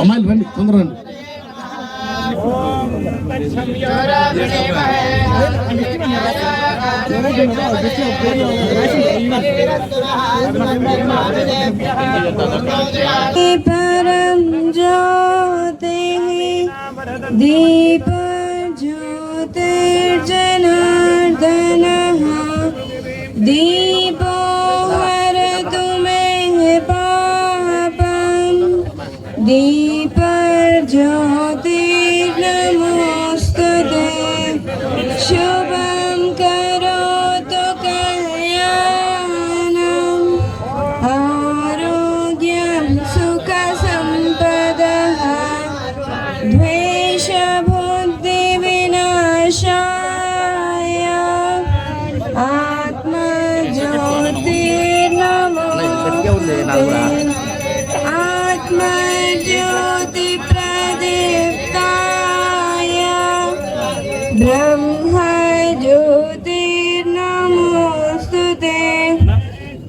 అమ్మాయిలు రండి తొందర రండి परम ज्योति दीप ज्योतिर्जनार्दनः दीपो हुआ आत्मा ज्योति प्रदीप्ताय ब्रह्म ज्योति नमोस्तु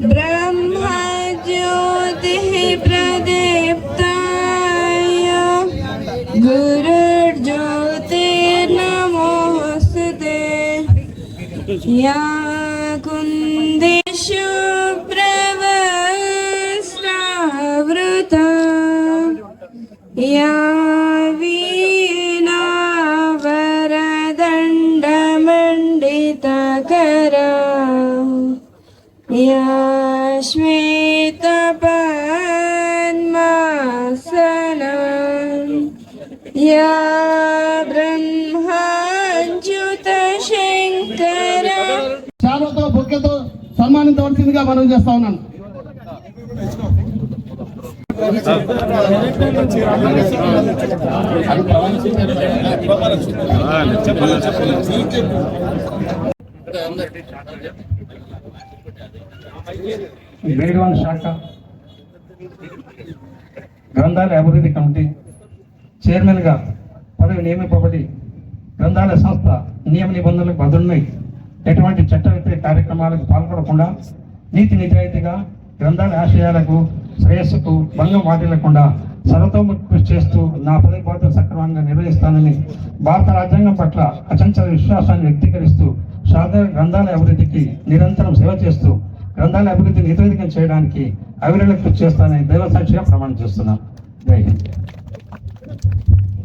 ब्रह्म ज्योति प्रदीप्ताय गुरु ज्योति नमोस्तु या या वीणावरदण्डमण्डितकरा या श्वेतपद्मासना या ब्रह्माच्युतशङ्करा శాలతో బొక్కెతో సన్మానించవలసిందిగా మనం చేస్తా ఉన్నాను గ్రేడ్ వన్ శాఖ గ్రంథాల అభివృద్ధి కమిటీ చైర్మన్గా పదవి నియమింపబడి గ్రంథాలయ సంస్థ నియమ నిబంధనలకు బదులున్నాయి ఎటువంటి చట్ట వ్యతిరేక కార్యక్రమాలకు పాల్పడకుండా నీతి నిజాయితీగా గ్రంథాల ఆశయాలకు శ్రేయస్సుకు భంగం వాటిల్లకుండా సర్వతోముఖ కృషి చేస్తూ నా పదవి బాధ్యత సక్రమంగా నిర్వహిస్తానని భారత రాజ్యాంగం పట్ల అచంచల విశ్వాసాన్ని వ్యక్తీకరిస్తూ శారద గ్రంథాల అభివృద్ధికి నిరంతరం సేవ చేస్తూ గ్రంథాల అభివృద్ధిని నిరోధకం చేయడానికి అవిరళ కృషి చేస్తానని దైవ సాక్షిగా ప్రమాణం చేస్తున్నాను జై Hind.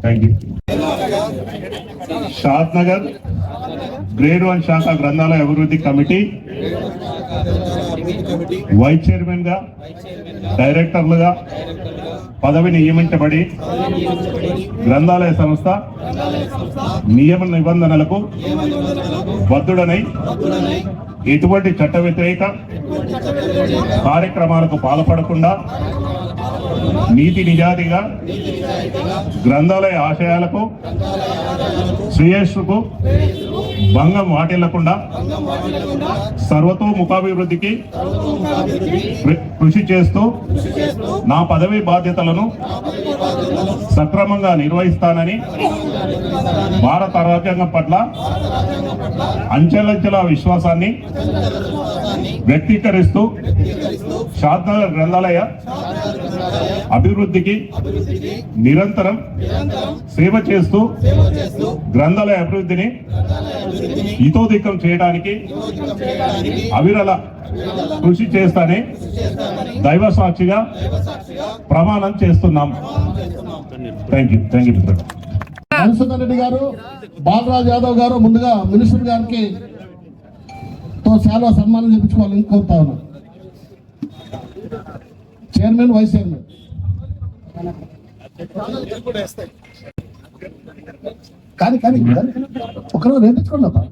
Thank you Shadnagar grade one శాఖ గ్రంథాలయ అభివృద్ధి కమిటీ వైస్ చైర్మన్గా డైరెక్టర్లుగా పదవి నియమించబడి గ్రంథాలయ సంస్థ నియమ నిబంధనలకు బద్దుడనై ఎటువంటి చట్ట వ్యతిరేక కార్యక్రమాలకు పాల్పడకుండా నీతి నిజాతిగా గ్రంథాలయ ఆశయాలకు శ్రేయస్సుకు భంగం వాటిల్లకుండా సర్వతోముఖాభివృద్ధికి కృషి చేస్తూ నా పదవి బాధ్యతలను సక్రమంగా నిర్వహిస్తానని భారత రాజ్యాంగం పట్ల అంచెలంచెల విశ్వాసాన్ని వ్యక్తీకరిస్తూ శాద్నగర్ గ్రంథాలయ అభివృద్ధికి నిరంతరం సేవ చేస్తూ గ్రంథాలయ అభివృద్ధిని హితోధికం చేయడానికి అవిరల కృషి చేస్తానే దైవ సాక్షిగా ప్రమాణం చేస్తున్నాం. Thank you thank you Madhusudan Reddy గారు బాలరాజ్ యాదవ్ గారు ముందుగా మినిస్టర్ గారికి తో చాలా సన్మానం చేయించుకోవాలని కోరుతా ఉన్నాను చైర్మన్ వైస్ చైర్మన్. కానీ కానీ ఒకరోజు రేపించుకోండి అబ్బా.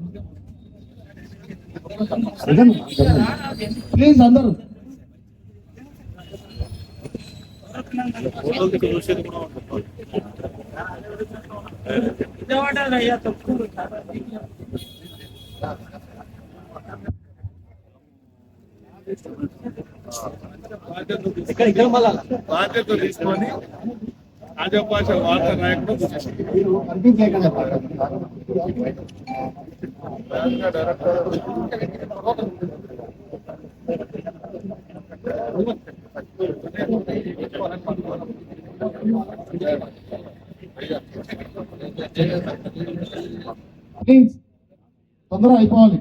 ప్లీజ్ అందరూ. బాధ్యత తీసుకొని రాజభాష వార్త నాయకుడు తొందరగా అయిపోవాలి.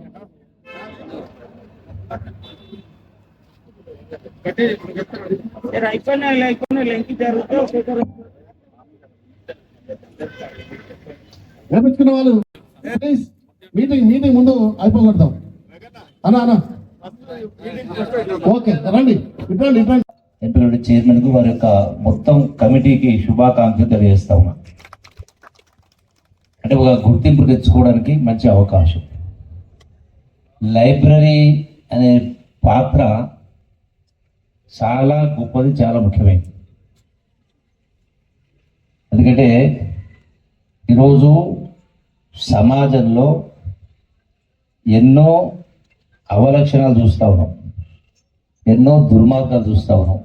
అయిపోయినా అయిపోయినా లింక్ జరుగుతూ నేర్పించుకున్న వాళ్ళు మీటింగ్ మీటింగ్ ముందు అయిపోగొడతాం. అనా అనా ఓకే రండి ఇట్లాండి ఇట్లాండి ఎంపికైన చైర్మన్కు వారి యొక్క మొత్తం కమిటీకి శుభాకాంక్షలు తెలియజేస్తా. ఉన్నా అంటే ఒక గుర్తింపు తెచ్చుకోవడానికి మంచి అవకాశం. లైబ్రరీ అనే పాత్ర చాలా గొప్పది చాలా ముఖ్యమైనది. ఎందుకంటే ఈరోజు సమాజంలో ఎన్నో అవలక్షణాలు చూస్తూ ఉన్నాం. ఎన్నో దుర్మార్గాలు చూస్తూ ఉన్నాం.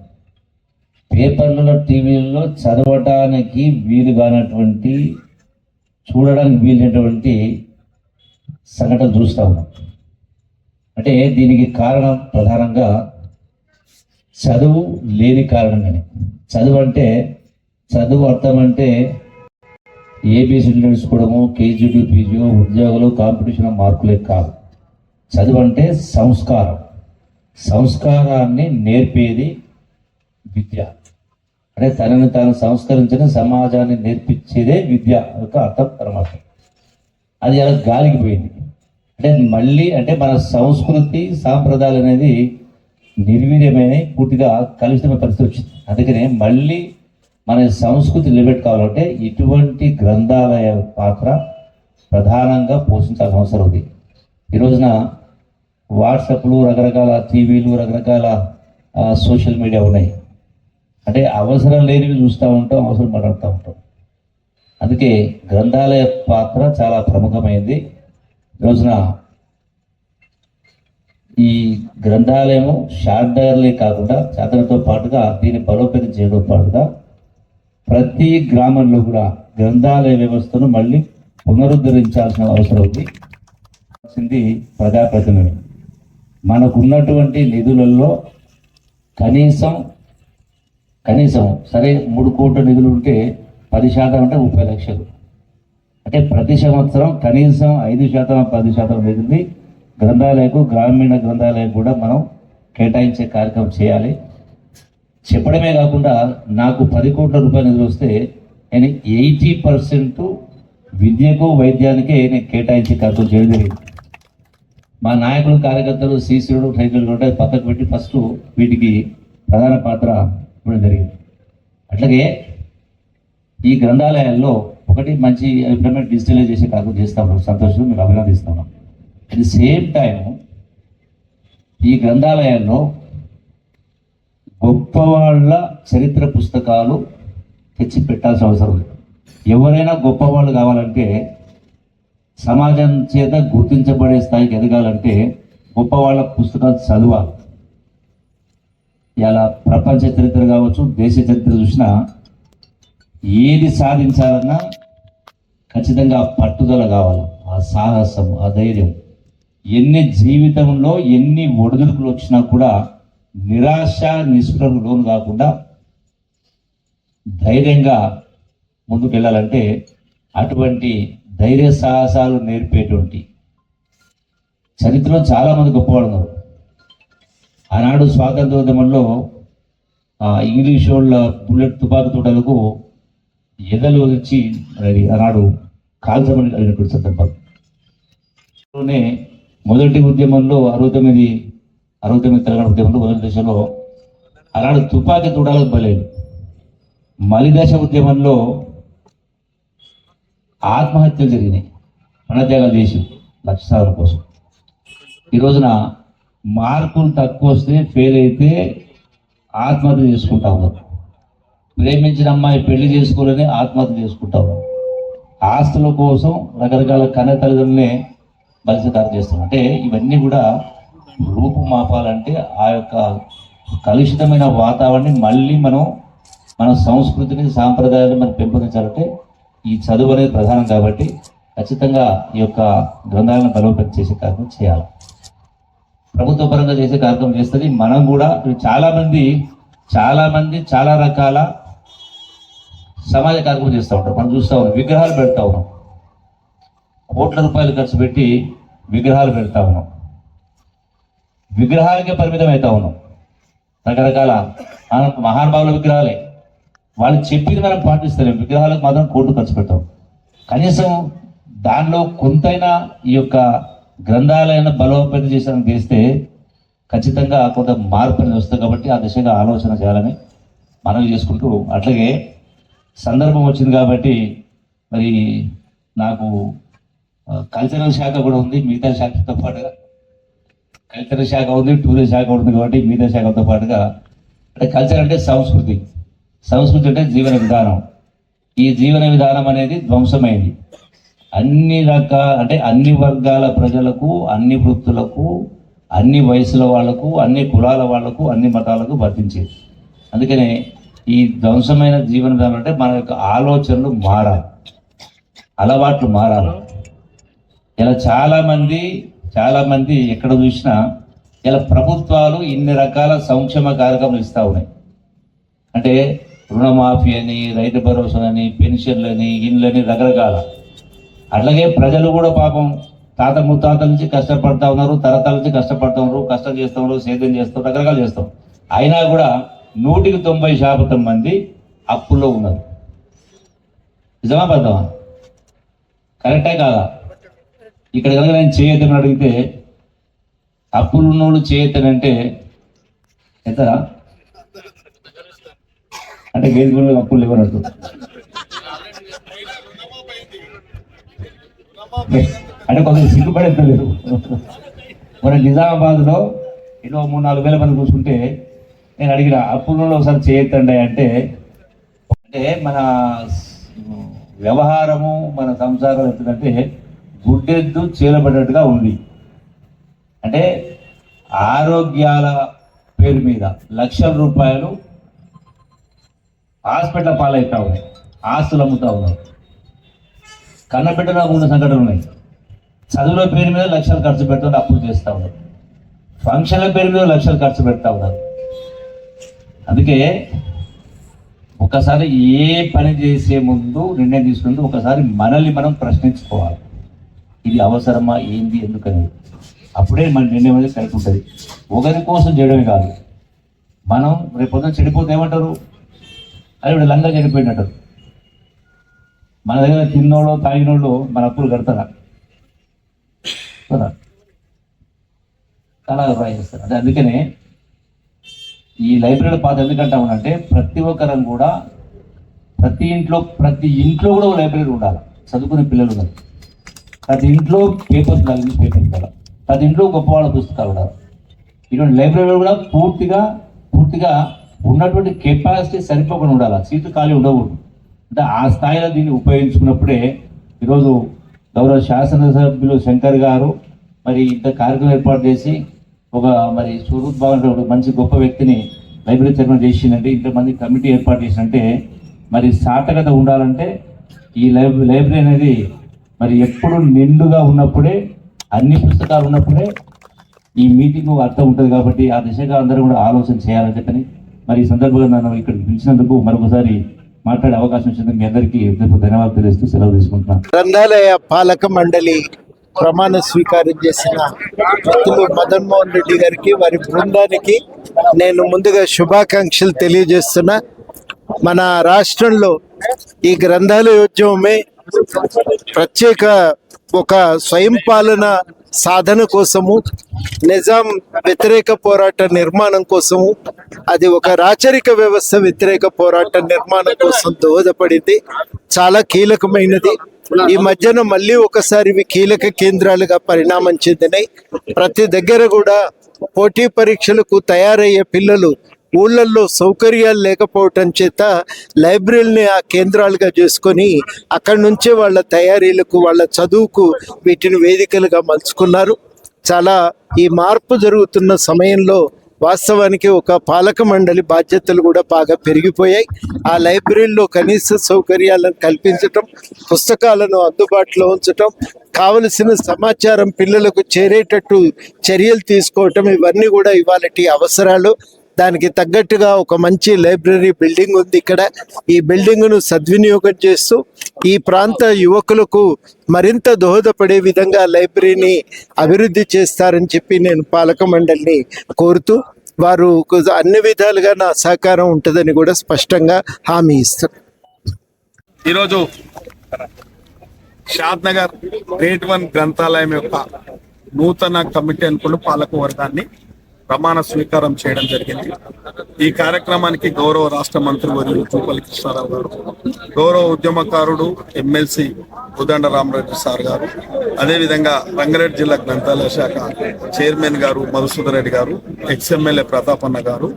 పేపర్లలో టీవీలలో చదవటానికి వీలు కానటువంటి చూడడానికి వీలైనటువంటి సంఘటన చూస్తూ ఉన్నాం. అంటే దీనికి కారణం ప్రధానంగా చదువు లేని కారణంగానే. చదువు అంటే చదువు అర్థం అంటే ఏబీసీ నేర్చుకోవడము కేజీడీ పీజీ ఉద్యోగాలు కాంపిటీషన్ మార్కులే కాదు. చదువు అంటే సంస్కారం. సంస్కారాన్ని నేర్పేది విద్య. అంటే తనని తాను సంస్కరించిన సమాజాన్ని నేర్పించేదే విద్య యొక్క అర్థం పరమాత్మ అది అలా గాలికి పోయింది. అంటే మళ్ళీ అంటే మన సంస్కృతి సాంప్రదాయాలు అనేది నిర్వీర్యమైన పూర్తిగా కలుషితమైన పరిస్థితి వచ్చింది. అందుకనే మళ్ళీ మన సంస్కృతి నిలబెట్టుకోవాలంటే ఇటువంటి గ్రంథాలయ పాత్ర ప్రధానంగా పోషించాల్సిన అవసరం ఉంది. ఈ రోజున వాట్సాప్లు రకరకాల టీవీలు రకరకాల సోషల్ మీడియా ఉన్నాయి. అంటే అవసరం లేనివి చూస్తూ ఉంటాం అవసరం మాట్లాడుతూ ఉంటాం. అందుకే గ్రంథాలయ పాత్ర చాలా ప్రముఖమైంది. ఈ రోజున ఈ గ్రంథాలయము షార్డర్లే కాకుండా చాదనతో పాటుగా దీన్ని బలోపేతం చేయడం పాటుగా ప్రతి గ్రామంలో కూడా గ్రంథాలయ వ్యవస్థను మళ్ళీ పునరుద్ధరించాల్సిన అవసరం ఉంది. వచ్చింది ప్రజాప్రతినిధి మనకున్నటువంటి నిధులలో కనీసం కనీసం సరే మూడు కోట్ల నిధులు ఉంటే పది శాతం అంటే ముప్పై లక్షలు. అంటే ప్రతి సంవత్సరం కనీసం ఐదు శాతం పది శాతం నిధుల్ని గ్రంథాలయకు గ్రామీణ గ్రంథాలయం కూడా మనం కేటాయించే కార్యక్రమం చేయాలి. చెప్పడమే కాకుండా నాకు పది కోట్ల రూపాయలు నిధులు వస్తే నేను ఎయిటీ పర్సెంట్ విద్యకు వైద్యానికే నేను కేటాయించే కార్యక్రమం చేయడం జరిగింది. మా నాయకులు కార్యకర్తలు శీశుడు సైకిల్ కూడా పక్కకు పెట్టి ఫస్ట్ వీటికి ప్రధాన పాత్ర ఇవ్వడం జరిగింది. అట్లాగే ఈ గ్రంథాలయాల్లో ఒకటి మంచి అభిప్రాయం డిజిటలైజ్ చేసే కార్యక్రమం చేస్తాం సంతోషం మీరు అభినందిస్తున్నాం. అట్ ది సేమ్ టైం ఈ గ్రంథాలయంలో గొప్ప వాళ్ళ చరిత్ర పుస్తకాలు తెచ్చి పెట్టాల్సిన అవసరం లేదు ఎవరైనా గొప్పవాళ్ళు కావాలంటే సమాజం చేత గుర్తించబడే స్థాయికి ఎదగాలంటే గొప్ప వాళ్ళ పుస్తకాలు చదవాలి. ఇలా ప్రపంచ చరిత్ర కావచ్చు దేశ చరిత్ర చూసినా ఏది సాధించాలన్నా ఖచ్చితంగా ఆ పట్టుదల కావాలి. ఆ సాహసం ఆ ధైర్యం. ఎన్ని జీవితంలో ఎన్ని ఒడిదుడుకులు వచ్చినా కూడా నిరాశ నిస్పృహకు లోను కాకుండా ధైర్యంగా ముందుకు వెళ్ళాలంటే అటువంటి ధైర్య సాహసాలు నేర్పేటువంటి చరిత్రలో చాలామంది గొప్పవాళ్ళు ఉన్నారు. ఆనాడు స్వాతంత్రోద్యమంలో ఆ ఇంగ్లీష్ వాళ్ళ బుల్లెట్ తుపాకు తోటలకు ఎదలు వచ్చి ఆనాడు కాల్చమని అడిగినటువంటి సందర్భం. మొదటి ఉద్యమంలో అరవై తొమ్మిది అరవై తొమ్మిది తెలంగాణ ఉద్యమంలో మొదటి దశలో అలాంటి తుపాకీ తోటలకు బలేదు మలిదశ ఉద్యమంలో ఆత్మహత్యలు జరిగినాయి. మనత్యాగాలు చేసి లక్ష సాధన కోసం. ఈ రోజున మార్కులు తక్కువ వస్తే ఫెయిల్ అయితే ఆత్మహత్య చేసుకుంటా ఉన్నారు. ప్రేమించిన అమ్మాయి పెళ్ళి చేసుకోలేని ఆత్మహత్య చేసుకుంటా ఉన్నారు. ఆస్తుల కోసం రకరకాల కన్న తల్లిదండ్రులనే బలిసిదారు చేస్తున్నారు అంటే ఇవన్నీ కూడా రూపుమాపాలంటే ఆ యొక్క కలుషితమైన వాతావరణాన్ని మళ్ళీ మనం మన సంస్కృతిని సాంప్రదాయాన్ని మనం పెంపొందించాలంటే ఈ చదువు అనేది ప్రధానం కాబట్టి ఖచ్చితంగా ఈ యొక్క గ్రంథాలను బలోపేతం చేసే కార్యక్రమం చేయాలి. ప్రభుత్వ పరంగా చేసే కార్యక్రమం చేస్తుంది. మనం కూడా చాలామంది చాలామంది చాలా చాలా రకాల సమాజ కార్యక్రమం చేస్తూ ఉంటారు మనం చూస్తూ ఉన్నాం విగ్రహాలు పెడతా ఉన్నాం కోట్ల రూపాయలు ఖర్చు పెట్టి విగ్రహాలు పెడతా ఉన్నాం. విగ్రహాలకే పరిమితం అవుతా ఉన్నాం. రకరకాల మహానుభావుల విగ్రహాలే. వాళ్ళు చెప్పింది మనం పాటిస్తలేం. విగ్రహాలకు మాత్రం కోట్లు ఖర్చు పెట్టాం కనీసం దానిలో కొంతైనా ఈ యొక్క గ్రంథాలయాన్ని బలోపేతం చేసానికి తీస్తే ఖచ్చితంగా కొంత మార్పు అనేది వస్తుంది కాబట్టి ఆ దిశగా ఆలోచన చేయాలని మనం చేసుకుంటూ అట్లాగే సందర్భం వచ్చింది కాబట్టి మరి నాకు కల్చరల్ శాఖ కూడా ఉంది మిగతా శాఖతో పాటుగా. కల్చరల్ శాఖ ఉంది టూరిజం శాఖ ఉంది కాబట్టి మిగతా శాఖతో పాటుగా. అంటే కల్చర్ అంటే సంస్కృతి. సంస్కృతి అంటే జీవన విధానం. ఈ జీవన విధానం అనేది ధ్వంసమైంది. అన్ని రకాల అంటే అన్ని వర్గాల ప్రజలకు అన్ని వృత్తులకు అన్ని వయసుల వాళ్ళకు అన్ని కులాల వాళ్ళకు అన్ని మతాలకు వర్తించేది. అందుకనే ఈ ధ్వంసమైన జీవన విధానం అంటే మన యొక్క ఆలోచనలు మారాలి. అలవాట్లు మారాలి. ఇలా చాలామంది చాలామంది ఎక్కడ చూసినా ఇలా ప్రభుత్వాలు ఇన్ని రకాల సంక్షేమ కార్యక్రమాలు ఇస్తూ ఉన్నాయి. అంటే రుణమాఫీ అని రైతు భరోసా అని పెన్షన్లని ఇండ్లని రకరకాల. అట్లాగే ప్రజలు కూడా పాపం తాత ముత్తాతల నుంచి కష్టపడతా ఉన్నారు తరతరాల నుంచి కష్టపడతా ఉన్నారు కష్టం చేస్తూ ఉన్నారు సేద్యం చేస్తారు రకరకాలు చేస్తాం అయినా కూడా నూటికి తొంభై శాతం మంది అప్పుల్లో ఉన్నారు. నిజమా పెద్దమా? కరెక్టే కాదా? ఇక్కడ కనుక నేను చేయొద్దని అడిగితే అప్పులు ఉన్నోళ్ళు చేయొద్దనంటే ఎత్తరా అంటే గేదె అప్పులు లేవనట్టు. అంటే కొంచెం సిగ్గుపడేద్దలేదు మన నిజామాబాద్లో ఏదో మూడు నాలుగు వేల మంది కూర్చుంటే నేను అడిగిన అప్పులలో ఒకసారి చేయొద్దండి అంటే అంటే మన వ్యవహారము మన సంసారం ఎత్తుందంటే గుడ్డెద్దు చీలబడ్డట్టుగా ఉంది. అంటే ఆరోగ్యాల పేరు మీద లక్షల రూపాయలు హాస్పిటల్ పాలవుతా ఉన్నాయి ఆస్తులు అమ్ముతా ఉన్నారు. కన్నబిడ్డలో ఉన్న సంఘటనలు ఉన్నాయి. చదువుల పేరు మీద లక్షలు ఖర్చు పెడుతున్నారు అప్పులు చేస్తూ ఉన్నారు. ఫంక్షన్ల పేరు మీద లక్షలు ఖర్చు పెడతా ఉన్నారు. అందుకే ఒకసారి ఏ పని చేసే ముందు నిర్ణయం తీసుకునే ఒకసారి మనల్ని మనం ప్రశ్నించుకోవాలి. ఇది అవసరమా ఏంది ఎందుకని. అప్పుడే మన నిర్ణయం అనేది కలిపి ఉంటుంది. ఒకరి కోసం చేయడమే కాదు. మనం రేపు పొద్దున చెడిపోతే ఏమంటారు? అది ఇప్పుడు లంగా చెడిపోయినట్టు మన దగ్గర తిన్నోళ్ళు తాగినోళ్ళు మన అప్పులు కడతారా? కదా? చాలా అభిప్రాయం చేస్తారు అందుకనే ఈ లైబ్రరీ పాత ఎందుకంటామనంటే ప్రతి ఒక్కరం కూడా ప్రతి ఇంట్లో ప్రతి ఇంట్లో కూడా ఒక లైబ్రరీ ఉండాలి. చదువుకునే పిల్లలు ఉన్నారు ప్రతి ఇంట్లో పేపర్స్ ఉండాలి న్యూస్ పేపర్స్ కదా. ప్రతి ఇంట్లో గొప్పవాళ్ళ పుస్తకాలు ఉండాలి ఇటువంటి లైబ్రరీలో కూడా పూర్తిగా పూర్తిగా ఉన్నటువంటి కెపాసిటీ సరిపోకుండా ఉండాలి. సీట్లు ఖాళీ ఉండకూడదు. అంటే ఆ స్థాయిలో దీన్ని ఉపయోగించుకున్నప్పుడే ఈరోజు గౌరవ శాసనసభ్యులు శంకర్ గారు మరి ఇంత కార్యక్రమం ఏర్పాటు చేసి ఒక మరి స్వరూప్ భవన్ ఒక మంచి గొప్ప వ్యక్తిని లైబ్రరీ చైర్మన్ చేసిందంటే ఇంతమంది కమిటీ ఏర్పాటు చేసినంటే మరి సార్థకత ఉండాలంటే ఈ లైబ్రరీ అనేది మరి ఎప్పుడు నిండుగా ఉన్నప్పుడే అన్ని పుస్తకాలు ఉన్నప్పుడే ఈ మీటింగ్ అర్థం ఉంటుంది కాబట్టి ఆ దిశగా అందరూ కూడా ఆలోచన చేయాలని చెప్పని మరి ఈ సందర్భంగా నన్ను ఇక్కడ పిలిచినందుకు మరొకసారి మాట్లాడే అవకాశం ఇచ్చినందుకు మీ అందరికీ ధన్యవాదాలు తెలియజేస్తూ సెలవు తీసుకుంటున్నాను. గ్రంథాలయ పాలక మండలి ప్రమాణ స్వీకారం చేసిన వ్యక్తులు మదన్మోహన్ రెడ్డి గారికి వారి బృందానికి నేను ముందుగా శుభాకాంక్షలు తెలియజేస్తున్నా. మన రాష్ట్రంలో ఈ గ్రంథాలయోద్యమమే ప్రత్యేక ఒక స్వయం పాలన సాధన కోసము నిజాం వ్యతిరేక పోరాట నిర్మాణం కోసము అది ఒక రాచరిక వ్యవస్థ వ్యతిరేక పోరాట నిర్మాణం కోసం దోహదపడింది. చాలా కీలకమైనది. ఈ మధ్యన మళ్ళీ ఒకసారి ఇవి కీలక కేంద్రాలుగా పరిణామం చెందినాయి. ప్రతి దగ్గర కూడా పోటీ పరీక్షలకు తయారయ్యే పిల్లలు ఊళ్ళల్లో సౌకర్యాలు లేకపోవటం చేత లైబ్రరీని ఆ కేంద్రాలుగా చేసుకొని అక్కడి నుంచే వాళ్ళ తయారీలకు వాళ్ళ చదువుకు వీటిని వేదికలుగా మలుచుకున్నారు. చాలా ఈ మార్పు జరుగుతున్న సమయంలో వాస్తవానికి ఒక పాలక మండలి బాధ్యతలు కూడా బాగా పెరిగిపోయాయి. ఆ లైబ్రరీలో కనీస సౌకర్యాలను కల్పించటం పుస్తకాలను అందుబాటులో ఉంచటం కావలసిన సమాచారం పిల్లలకు చేరేటట్టు చర్యలు తీసుకోవటం ఇవన్నీ కూడా ఇవాళ అవసరాలు. దానికి తగ్గట్టుగా ఒక మంచి లైబ్రరీ బిల్డింగ్ ఉంది ఇక్కడ. ఈ బిల్డింగ్ను సద్వినియోగం చేస్తూ ఈ ప్రాంత యువకులకు మరింత దోహదపడే విధంగా లైబ్రరీని అభివృద్ధి చేస్తారని చెప్పి నేను పాలక మండలిని కోరుతూ వారు అన్ని విధాలుగా నా సహకారం ఉంటుందని కూడా స్పష్టంగా హామీ ఇస్తారు ఈరోజు షాద్ నగర్ గ్రేట్ వన్ గ్రంథాలయం యొక్క నూతన కమిటీ అనుకున్న పాలక వర్గాన్ని ప్రమాణ స్వీకారం చేయడం జరిగింది. ఈ కార్యక్రమానికి గౌరవ రాష్ట్ర మంత్రి వర్యులు జూపల్లి కృష్ణారావు గారు గౌరవ ఉద్యమకారుడు ఎమ్మెల్సీ ఉదండ రామరెడ్డి సార్ గారు అదేవిధంగా రంగారెడ్డి జిల్లా గ్రంథాలయ శాఖ చైర్మన్ గారు మధుసూదర్ రెడ్డి గారు ఎక్స్ఎమ్మెల్యే ప్రతాపన్న గారు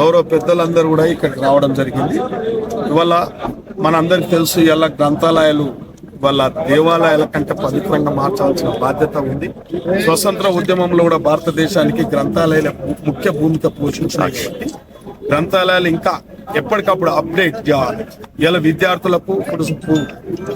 గౌరవ పెద్దలందరూ కూడా ఇక్కడికి రావడం జరిగింది. ఇవాళ మనందరికి తెలుసు ఇలా గ్రంథాలయాలు వాళ్ళ దేవాలయాల కంటే పవిత్రంగా మార్చాల్సిన బాధ్యత ఉంది. స్వతంత్ర ఉద్యమంలో కూడా భారతదేశానికి గ్రంథాలయాల ముఖ్య భూమిక పోషించినాయి కాబట్టి గ్రంథాలయాలు ఇంకా ఎప్పటికప్పుడు అప్డేట్ చేయాలి ఇలా విద్యార్థులకు ఇప్పుడు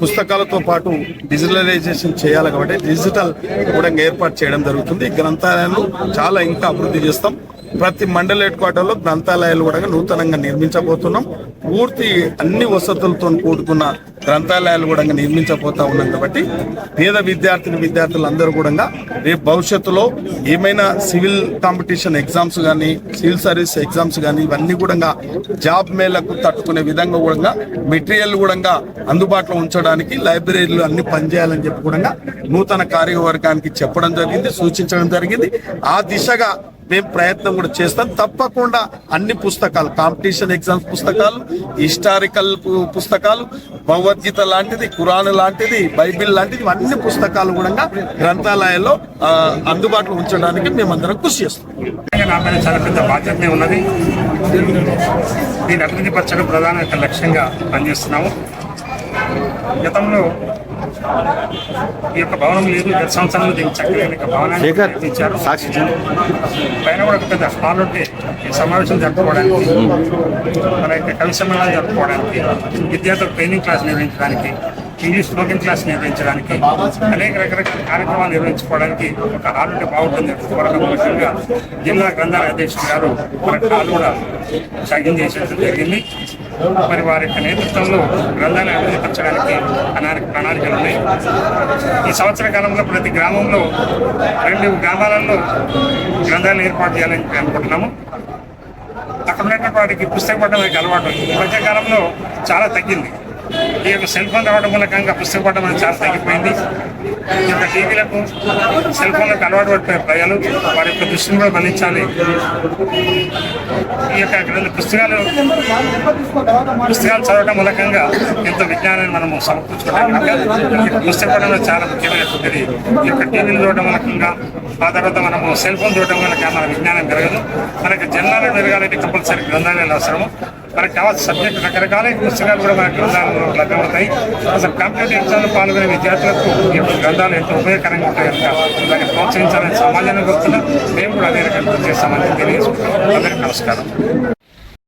పుస్తకాలతో పాటు డిజిటలైజేషన్ చేయాలి కాబట్టి డిజిటల్ కూడా ఏర్పాటు చేయడం జరుగుతుంది. గ్రంథాలయాలు చాలా ఇంకా అభివృద్ధి చేస్తాం. ప్రతి మండల హెడ్ క్వార్టర్లో గ్రంథాలయాలు కూడా నూతనంగా నిర్మించబోతున్నాం. పూర్తి అన్ని వసతులతో కూడుకున్న గ్రంథాలయాలు కూడా నిర్మించబోతా ఉన్నాం కాబట్టి పేద విద్యార్థిని విద్యార్థులు అందరూ కూడా రేపు భవిష్యత్తులో ఏమైనా సివిల్ కాంపిటీషన్ ఎగ్జామ్స్ కానీ సివిల్ సర్వీస్ ఎగ్జామ్స్ కానీ ఇవన్నీ కూడా జాబ్ మేళకు తట్టుకునే విధంగా కూడా మెటీరియల్ కూడా అందుబాటులో ఉంచడానికి లైబ్రరీలు అన్ని పనిచేయాలని చెప్పి కూడా నూతన కార్యవర్గానికి చెప్పడం జరిగింది సూచించడం జరిగింది. ఆ దిశగా మేము ప్రయత్నం కూడా చేస్తాం. తప్పకుండా అన్ని పుస్తకాలు కాంపిటీషన్ ఎగ్జామ్స్ పుస్తకాలు హిస్టారికల్ పు- పుస్తకాలు భగవద్గీత లాంటిది ఖురాన్ లాంటిది బైబిల్ లాంటిది అన్ని పుస్తకాలు కూడా గ్రంథాలయాల్లో అందుబాటులో ఉంచడానికి మేమందరం కృషి చేస్తాం. నా పైన చాలా పెద్ద బాధ్యత ఉన్నది. దీన్ని అభివృద్ధి పరచడం ప్రధాన లక్ష్యంగా పనిచేస్తున్నాము. గతంలో ఈ యొక్క భవనం లేదు. గత సంవత్సరంలో దీనికి చక్కగా భవనాన్ని నిర్మించారు. పైన కూడా ఒక పెద్ద హాల్ ఉంటే ఈ సమావేశం జరుపుకోవడానికి మన యొక్క కవి సమ్మేళనం జరుపుకోవడానికి విద్యార్థులకు ట్రైనింగ్ క్లాస్ నిర్వహించడానికి ఇంగ్లీష్ స్పోకెన్ క్లాస్ నిర్వహించడానికి అనేక రకరకాల కార్యక్రమాలు నిర్వహించుకోవడానికి ఒక హాల్ ఉంటే బాగుంటుంది. కొరకు ముఖ్యంగా జిల్లా గ్రంథాలయ అధ్యక్షుడు గారు మనకు హాల్ కూడా సాధ్యం చేసేది జరిగింది. మరి వారి యొక్క నేతృత్వంలో గ్రంథాలయ అభివృద్ధి పరచడానికి అనేక ప్రణాళికలు ఉన్నాయి ఈ సంవత్సర కాలంలో ప్రతి గ్రామంలో రెండు గ్రామాలలో గ్రంథాలయం ఏర్పాటు చేయాలని అనుకుంటున్నాము. అక్కడ ఉన్నటువంటి వాడికి పుస్తక పడడం అలవాటు ఈ మధ్యకాలంలో చాలా తగ్గింది. ఈ యొక్క సెల్ ఫోన్ రావడం మూలకంగా పుస్తక పడడం అనేది చాలా తగ్గిపోయింది. ఈ యొక్క టీవీలకు సెల్ ఫోన్లకు అలవాటు పడిపోయే ప్రజలు. వారి యొక్క దృష్టిని కూడా మళ్ళించాలి ఈ యొక్క గ్రంథ పుస్తకాలు పుస్తకాలు చదవడం మూలకంగా ఎంతో విజ్ఞానాన్ని మనము సమకూర్చుకోవడం కనుక పుస్తక పడడం చాలా ముఖ్యమైనటువంటిది. ఈ యొక్క టీవీలు చూడడం మూలకంగా ఆ తర్వాత మనము సెల్ ఫోన్ చూడడం వల్ల మన విజ్ఞానం పెరగదు. మనకి జనాలు పెరగాలంటే కంపల్సరీ గ్రంథాలయాలు అవసరము. మనకు కావాల్సిన సబ్జెక్ట్ రకరకాల పుస్తకాలు కూడా మన గ్రంథాలలో లభ్యమవుతాయి. అసలు కంప్యూటర్ ఎగ్జామ్లో పాల్గొనే విద్యార్థులకు ఈ గ్రంథాలు ఎంతో ఉపయోగకరంగా ఉంటాయి కనుక దాన్ని ప్రోత్సహించాలని సమాజానికి వస్తున్నాం మేము కూడా అదే రకంగా చేస్తామని తెలియజేసుకుంటాం అందరికీ నమస్కారం.